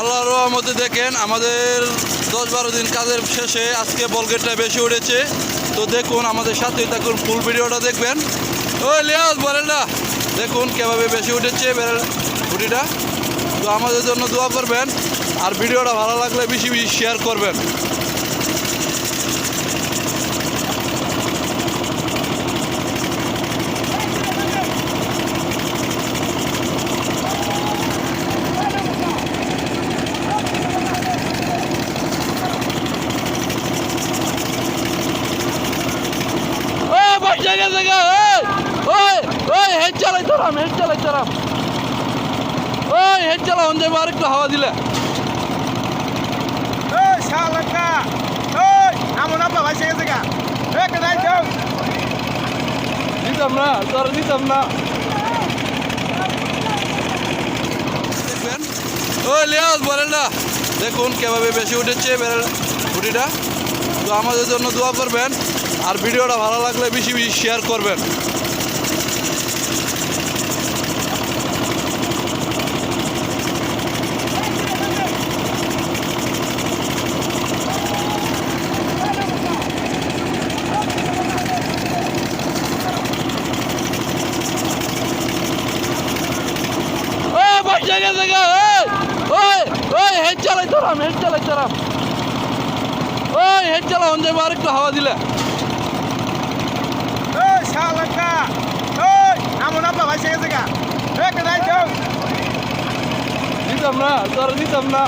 আল্লাহর রহমতে দেখেন, আমাদের দশ বারো দিন কাজের শেষে আজকে বলগেটটা বেশি উঠেছে তো দেখুন, আমাদের সাথে দেখুন ফুল ভিডিওটা দেখবেন। ওই লিয়াজ, বলেন না। দেখুন কীভাবে বেশি উঠেছে বেরেল ঘুটিটা তো আমাদের জন্য দোয়া করবেন, আর ভিডিওটা ভালো লাগলে বেশি বেশি শেয়ার করবেন ওই ভাই জায়গা জায়গা ওই ওই হেড চালাই তোরাম হেড চালাই তোরাম ওই হেড চালা অন যাবে আরেকটু হাওয়া দিলে। দিতাম না তোর দিতাম না। ওই লিয়াজ বলেন না। দেখুন কীভাবে বেশি উঠেছে বেরেল ফুটিটা তো আমাদের জন্য দোয়া করবেন আর ভিডিওটা ভালো লাগলে বেশি বেশি শেয়ার করবেন। জায়গা জায়গা ওই ওই হেড চালাই তোরাম হেড চালাই তোরাম ওই হেড চালা অন যাবে আরেকটু হাওয়া দিলে দিতাম না তোর দিতাম না